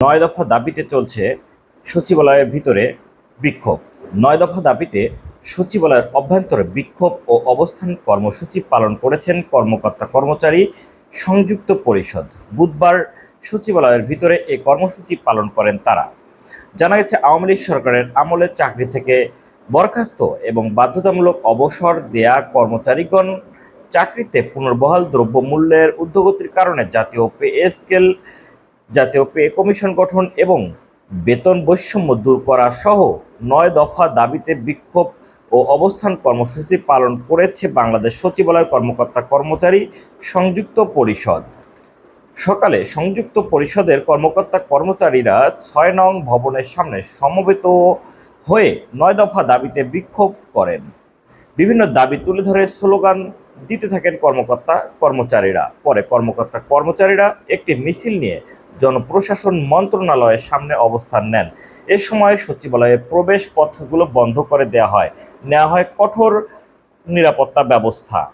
নয় দফা দাবিতে চলছে সচিবালয়ের ভিতরে বিক্ষোভ। নয় দফা দাবিতে সচিবালয়ের অভ্যন্তরে বিক্ষোভ ও অবস্থান কর্মসূচি পালন করেছেন কর্মকর্তা কর্মচারী সংযুক্ত পরিষদ। বুধবার সচিবালয়ের ভিতরে এই কর্মসূচি পালন করেন তারা। জানা গেছে, আওয়ামী লীগ সরকারের আমলে চাকরি থেকে বরখাস্ত এবং বাধ্যতামূলক অবসর দেয়া কর্মচারীগণ চাকরিতে পুনর্বহাল দ্রব্যমূল্যের ঊর্ধ্বগতির কারণে জাতীয় পে স্কেল জাতীয় পে কমিশন গঠন এবং বেতন বৈষম্য দূর করা সহ নয় দফা দাবিতে বিক্ষোভ ও অবস্থান কর্মসূচি পালন করেছে বাংলাদেশ সচিবালয় কর্মকর্তা কর্মচারী সংযুক্ত পরিষদ। সকালে সংযুক্ত পরিষদের কর্মকর্তা কর্মচারীরা ছয় নং ভবনের সামনে সমবেত হয়ে নয় দফা দাবিতে বিক্ষোভ করেন। বিভিন্ন দাবি তুলে ধরে স্লোগান দিতে থাকেন কর্মকর্তা কর্মচারীরা। পরে কর্মকর্তা কর্মচারীরা একটি মিছিল নিয়ে জনপ্রশাসন মন্ত্রণালয়ের সামনে অবস্থান নেন। এ সময় সচিবালয়ে প্রবেশ পথগুলো বন্ধ করে দেওয়া হয়। নেওয়া হয় কঠোর নিরাপত্তা ব্যবস্থা।